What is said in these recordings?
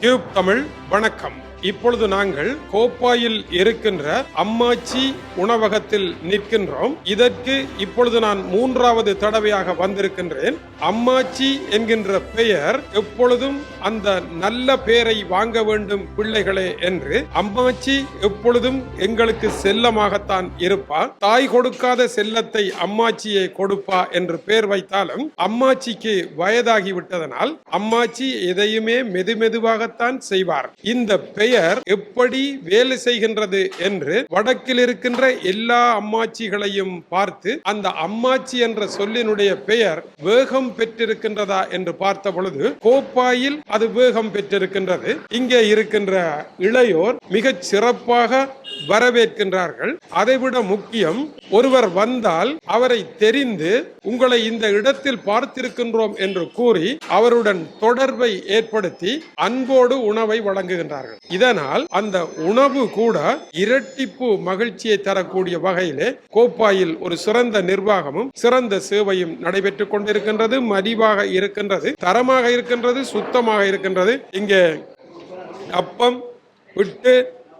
Tube Tamil வணக்கம். இப்பொழுது நாங்கள் கோப்பாயில் இருக்கின்ற அம்மாச்சி உணவகத்தில் நிற்கின்றோம். இதற்கு இப்பொழுது நான் மூன்றாவது தடவையாக வந்திருக்கின்றேன். அம்மாச்சி என்கின்ற பெயர் எப்பொழுதும் அந்த நல்ல பெயரை வாங்க வேண்டும் பிள்ளைகளே என்று. அம்மாச்சி எப்பொழுதும் எங்களுக்கு செல்லமாகத்தான் இருப்பார் தாய் கொடுக்காத செல்லத்தை அம்மாச்சியே கொடுப்பா என்று பெயர் வைத்தாலும் அம்மாச்சிக்கு வயதாகி விட்டதனால் அம்மாச்சி எதையுமே மெதுமெதுவாகத்தான் செய்வார். இந்த பெயர் எப்படி வேலை செய்கின்றது என்று வடக்கில் இருக்கின்ற எல்லா அம்மாச்சிகளையும் பார்த்து அந்த அம்மாச்சி என்ற சொல்லினுடைய பெயர் வேகம் பெற்றிருக்கின்றதா என்று பார்த்த பொழுது கோப்பாயில் அது வேகம் பெற்றிருக்கின்றது. இங்கே இருக்கின்ற இளையோர் மிகச் சிறப்பாக வரவேற்கின்றார்கள். அதைவிட முக்கியம் ஒருவர் வந்தால் அவரை தெரிந்து உங்களை இந்த இடத்தில் பார்த்திருக்கின்றோம் என்று கூறி அவருடன் தொடர்பை ஏற்படுத்தி அன்போடு உணவை வழங்குகின்றார்கள். இதனால் அந்த உணவு கூட இரட்டிப்பு மகிழ்ச்சியை தரக்கூடிய வகையிலே கோப்பாயில் ஒரு சிறந்த நிர்வாகமும் சிறந்த சேவையும் நடைபெற்றுக் கொண்டிருக்கின்றது மலிவாக இருக்கின்றது தரமாக இருக்கின்றது சுத்தமாக இருக்கின்றது. இங்கே அப்பம் விட்டு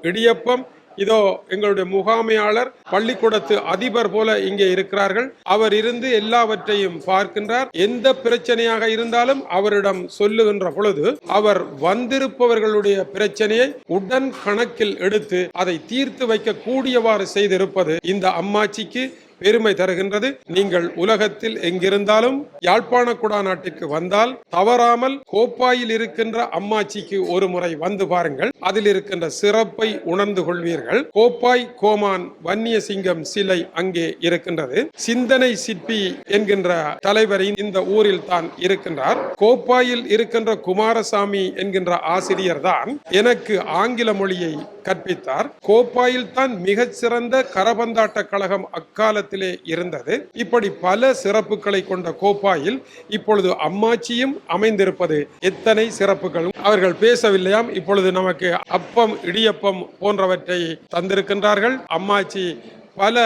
இடியப்பம் இதோ எங்களுடைய முகாமையாளர் பள்ளிக்கூடத்து அதிபர் போல இங்கே இருக்கிறார்கள். அவர் இருந்து எல்லாவற்றையும் பார்க்கின்றார். எந்த பிரச்சனையாக இருந்தாலும் அவரிடம் சொல்லுகின்ற பொழுது அவர் வந்திருப்பவர்களுடைய பிரச்சனையை உடன் கணக்கில் எடுத்து அதை தீர்த்து வைக்க கூடியவாறு செய்திருப்பது இந்த அம்மாச்சிக்கு பெருமை தருகின்றது. நீங்கள் உலகத்தில் எங்கிருந்தாலும் யாழ்ப்பாண குடா நாட்டிற்கு வந்தால் தவறாமல் கோப்பாயில் இருக்கின்ற அம்மாச்சிக்கு ஒரு முறை வந்து பாருங்கள். அதில் இருக்கின்ற சிறப்பை உணர்ந்து கொள்வீர்கள். கோப்பாய் கோமான் வன்னிய சிங்கம் சிலை அங்கே இருக்கின்றது. சிந்தனை சிற்பி என்கின்ற தலைவரின் இந்த ஊரில் தான் இருக்கின்றார். கோப்பாயில் இருக்கின்ற குமாரசாமி என்கின்ற ஆசிரியர் தான் எனக்கு ஆங்கில மொழியை கற்பித்தார். கோப்பாயில் தான் மிகச்சிறந்த கரபந்தாட்ட கழகம் அக்காலத்தில் இருந்தது. இப்படி பல சிறப்புகளை கொண்ட கோப்பாயில் இப்பொழுது அம்மாச்சியும் அமைந்திருப்பது. எத்தனை சிறப்புகளும் அவர்கள் பேசவில்லையாம். இப்பொழுது நமக்கு அப்பம் இடியப்பம் போன்றவற்றை தந்திருக்கின்றார்கள். அம்மாச்சி பல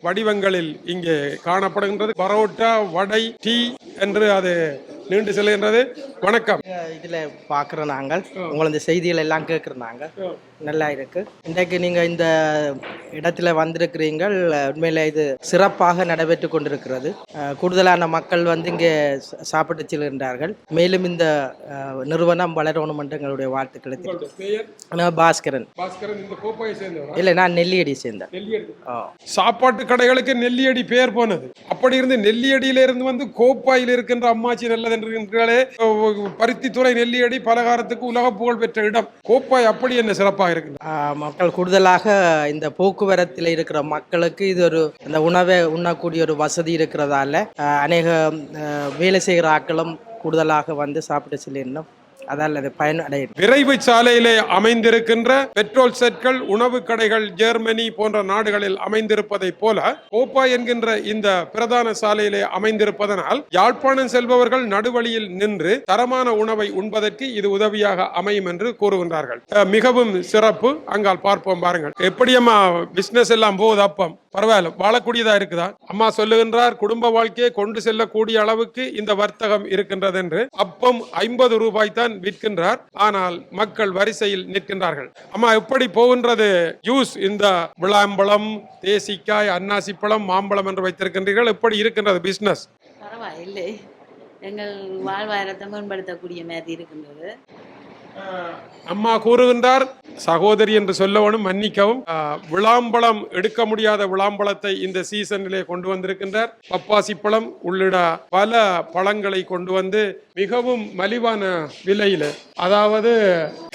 வடிவங்களில் இங்கே காணப்படுகின்றது. பரோட்டா வடை டீ என்று அது நீண்டு செல்கின்றது. வணக்கம். இதில் பார்க்குறோம் நாங்கள் உங்களை இந்த செய்திகள் எல்லாம் கேட்குறோம் நாங்கள். நல்லா இருக்கு. இன்றைக்கு நீங்கள் இந்த இடத்துல வந்திருக்கிறீங்கள். உண்மையில் இது சிறப்பாக நடைபெற்று கொண்டிருக்கிறது. கூடுதலான மக்கள் வந்து இங்கே சாப்பிட்டு செல்கின்றார்கள். மேலும் இந்த நிறுவனம் வளரணும் என்று எங்களுடைய வாழ்த்துக்களை பாஸ்கரன். பாஸ்கரன் இந்த கோப்பாயை சேர்ந்தவர்? இல்லை நான் நெல்லியடி சேர்ந்தேன். சாப்பாட்டு கடைகளுக்கு நெல்லியடி பெயர் போனது. அப்படி இருந்து நெல்லியடியில இருந்து வந்து கோப்பாயில் இருக்கின்ற அம்மாச்சி நல்லது பருத்தி துளை நெல்லியடி பலகாரத்துக்கு உலக புகழ் பெற்ற இடம். கோப்பாய் அப்படி என்ன சிறப்பாக இருக்கு ஆஹ் மக்கள் கூடுதலாக இந்த போக்குவரத்தில் இருக்கிற மக்களுக்கு இது ஒரு இந்த உணவை உண்ணக்கூடிய ஒரு வசதி இருக்கிறதால அநேக ஆஹ் வேலை செய்கிற ஆட்களும் கூடுதலாக வந்து சாப்பிட்டு செல்லிடணும் அதால் அது பயனடையும் விரைவு சாலையிலே அமைந்திருக்கின்ற பெட்ரோல் செட்கள் உணவு கடைகள் ஜெர்மனி போன்ற நாடுகளில் அமைந்திருப்பதை போல கோப்பா என்கின்ற இந்த பிரதான சாலையிலே அமைந்திருப்பதனால் யாழ்ப்பாணம் செல்பவர்கள் நடுவழியில் நின்று தரமான உணவை உண்பதற்கு இது உதவியாக அமையும் என்று கூறுகின்றார்கள். மிகவும் சிறப்பு. அங்கால் பார்ப்போம் பாருங்கள். எப்படியம்மா பிசினஸ் எல்லாம் போகுது அப்பம்? பரவாயில்ல. வாழக்கூடியதா இருக்குதா? அம்மா சொல்லுகின்றார் குடும்ப வாழ்க்கையை கொண்டு செல்லக்கூடிய அளவுக்கு இந்த வர்த்தகம் இருக்கின்றது என்று அப்பம் ஐம்பது ரூபாய் தான் விற்கின்றார். ஆனால் மக்கள் வரிசையில் நிற்கின்றார்கள். அம்மா எப்படி போகின்றது? ஜூஸ் இந்த விளாம்பழம் தேசிக்காய் அன்னாசி பழம் மாம்பழம் என்று வைத்திருக்கின்றீர்கள். எப்படி இருக்கின்றது பிசினஸ் பரவாயில்லை. எங்கள் வாழ்வாதாரத்தை மேம்படுத்தக்கூடிய மாதிரி இருக்கின்றது. அம்மா கூறுகின்றார் சகோதரி என்று சொல்லவனும் மன்னிக்கவும். விளாம்பழம் எடுக்க முடியாத விளாம்பழத்தை இந்த சீசனிலே கொண்டு வந்திருக்கின்றார். பப்பாசி பழம் உள்ளிட பல பழங்களை கொண்டு வந்து மிகவும் மலிவான விலையில. அதாவது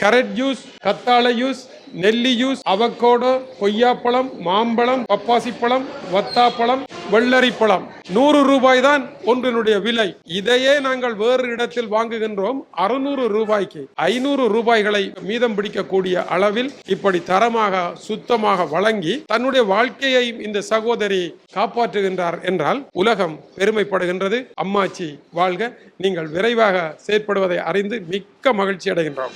கரட் ஜூஸ் கத்தாழை ஜூஸ் நெல்லி ஜூஸ் அவக்கோடோ கொய்யாப்பழம் மாம்பழம் பப்பாசி பழம் வத்தாப்பழம் வெள்ளரி பழம். நூறு ரூபாய் தான் ஒன்றினுடைய விலை. இதையே நாங்கள் வேறு இடத்தில் வாங்குகின்றோம். அறுநூறு ரூபாய்க்கு. ஐநூறு ரூபாய்களை மீதம் பிடிக்கக்கூடிய அளவில் இப்படி தரமாக சுத்தமாக வழங்கி தன்னுடைய வாழ்க்கையை இந்த சகோதரி காப்பாற்றுகின்றார் என்றால் உலகம் பெருமைப்படுகின்றது. அம்மாச்சி வாழ்க. நீங்கள் விரைவாக செயற்படுவதை அறிந்து மிக்க மகிழ்ச்சி அடைகின்றோம்.